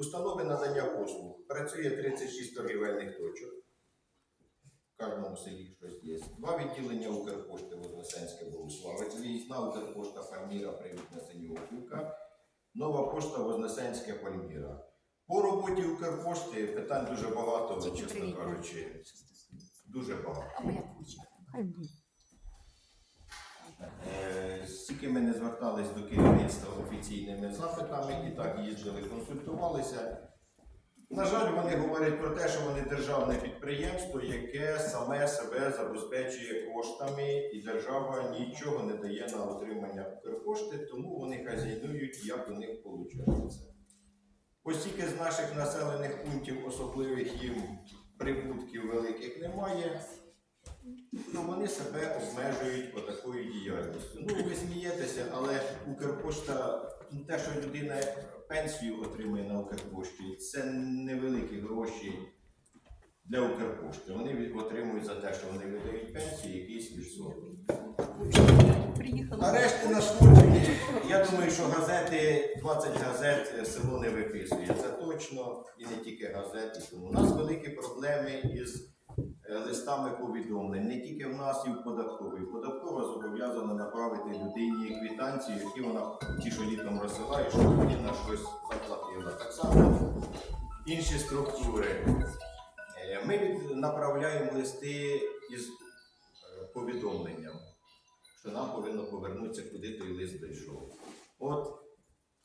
Установи надання послуг. Працює 36 торгівельних точок. В кожному селі щось є. Два відділення Укрпошти Вознесенське Богославець, виїзна Укрпошта Пальміра, Привітна Синьогорівка, Нова пошта Вознесенське Пальміра. По роботі Укрпошти питань дуже багато, чесно кажучи. Дуже багато. Хай буде. Стільки ми не звертались до керівництва офіційними запитами і так їздили, консультувалися. На жаль, вони говорять про те, що вони державне підприємство, яке саме себе забезпечує коштами, і держава нічого не дає на отримання Укрпошти, тому вони хазяйнують, як у них виходить. Оскільки з наших населених пунктів особливих їм прибутків великих немає, то вони себе обмежують отакою діяльністю. Ну, ви смієтеся, але Укрпошта, ну, те, що людина пенсію отримує на Укрпошті, це невеликі гроші для Укрпошти. Вони отримують за те, що вони видають пенсію якийсь відсоток. Приїхала. А решти нашкоджені, я думаю, що газети, 20 газет е, село не виписує. Це точно і не тільки газети. Тому у нас великі проблеми із листами повідомлень. Не тільки в нас, і в податковій. Податкова зобов'язана направити людині квитанцію, які вона ті, що літом розсилає, щоб людина щось заплатила. Так само інші структури. Е, Ми направляємо листи із е, повідомленням що нам повинно повернутися, куди той лист дійшов. От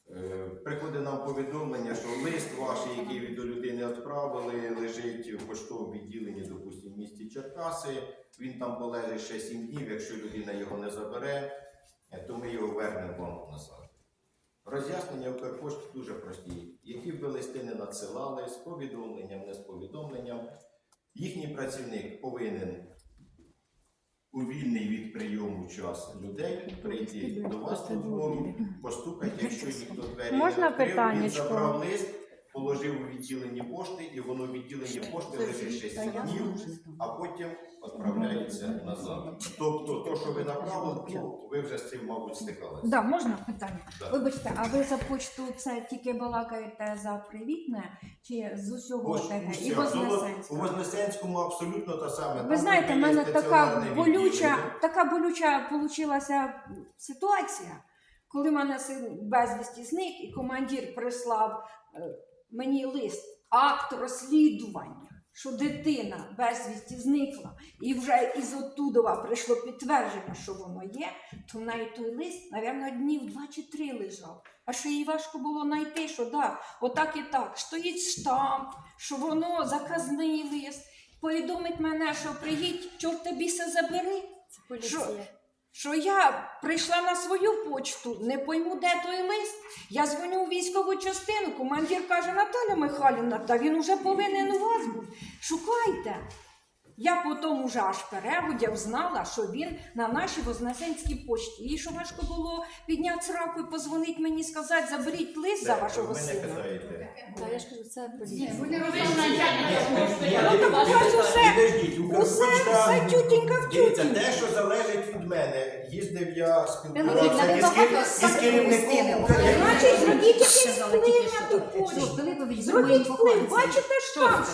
е, приходить нам повідомлення, що лист ваш, який ви до людини відправили, лежить в поштовому відділенні, допустимо, в місті Черкаси. Він там полежить ще 7 днів. Якщо людина його не забере, е, то ми його вернемо назад. Роз'яснення Укрпошти дуже прості. Які б ви листи не надсилали з повідомленням, не з повідомленням, їхній працівник повинен у вільний від прийому час людей прийти до вас на двору, постукати, якщо ніхто двері не відкрив, він забрав лист, положив у відділенні пошти, і воно в відділенні пошти лежить ще 7 днів, а потім відправляється назад. Тобто, то, що ви направили, ну, ви вже з цим, мабуть, стикалися. Да, можна питання? Да. Вибачте, а ви за почту це тільки балакаєте за привітне чи з усього Ось, усе. І Ну, Вознесенська? У Вознесенському абсолютно те саме. Ви Там знаєте, в мене така стаціонарне болюча, відділення. така болюча получилася ситуація, коли в мене син безвісті зник, і командир прислав е, мені лист, акт розслідування, що дитина безвісті зникла, і вже із оттудова прийшло підтвердження, що воно є, то в неї той лист, напевно, днів два чи три лежав. А що їй важко було знайти, що да, отак і так, стоїть штамп, що воно заказний лист. Повідомить мене, що приїдь, чорта біса забери. Що, що я прийшла на свою почту, не пойму, де той лист. Я дзвоню у військову частину, командир каже, Наталя Михайлівна, та він уже повинен у вас бути. Шукайте. Я потім уже аж переводяв, знала, що він на нашій Вознесенській почті. Їй що важко було підняти сраку і позвонити мені сказати, заберіть лист за вашого сина. Та я ж кажу, це. Ні, Ну, ні, то дивіться, все. все тютінька в Дивіться, тютінь. те, що залежить від мене, їздив я спілкувався із, кер- із керівником. України. Значить, зробіть якийсь вплив на ту почту. Зробіть вплив, бачите, що там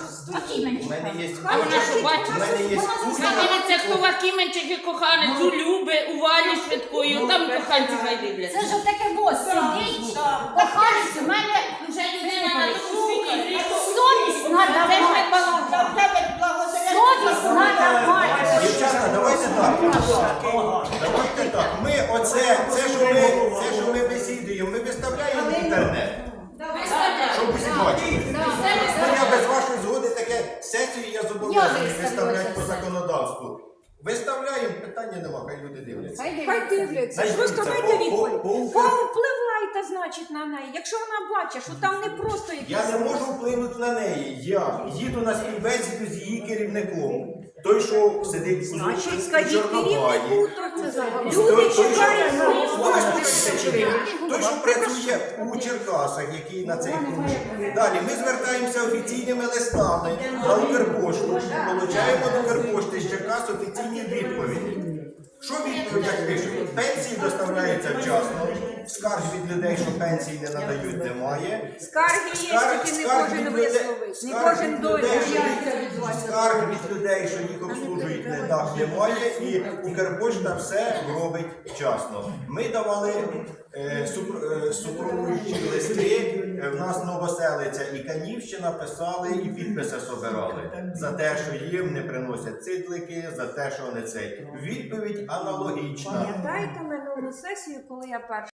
У мене є Хай вона що бачить, бачить? У мене є Дивіться, хто Вакименчик і коханець, у Люби, у Валі швидкою, там коханці хай дивляться. Це ж таке ось сидить, коханець, у мене Вже людина на тому світі совість надо Це ж так. Давайте так. Ми оце, це, що ми, це, що ми бесідуємо, ми виставляємо в інтернет, щоб усі бачили. Ну, я без вашої згоди таке сесію я зобов'язаний виставляти по законодавству. Виставляємо, питання нема, хай люди дивляться. Хай дивляться. Значить, Просто дивіться, дайте по- по- відповідь. по Повпливайте, значить, на неї. Якщо вона бачить, що там не просто якісь... Я не можу вплинути на неї. Я їду на співбесіду з її керівником. Той, що сидить у Значить, у скажіть Чорнобаї. керівнику, то це Той, Люди що, чекають. Той, працює у Черкасах, який на цей пункт. Далі ми звертаємося офіційними листами на Укрпошту, получаємо до Укрпошти з Черкас офіційні відповіді. Що відповідь як пишуть? Пенсії доставляються вчасно, скарг від людей, що пенсії не надають, немає. Скарги є, Скарг- тільки не скарг кожен людей- висловить. Не скарг кожен від людей, що бояться Скарг від людей, що їх обслужують, не так немає, і Укрпошта все робить вчасно. Ми давали е, супр- е, супроводжуючі листи. Е, В нас Новоселиця і Канівщина писали і підписи собирали за те, що їм не приносять цидлики, за те, що не цей. Відповідь аналогічна. Пам'ятаєте минулу сесію, коли я перша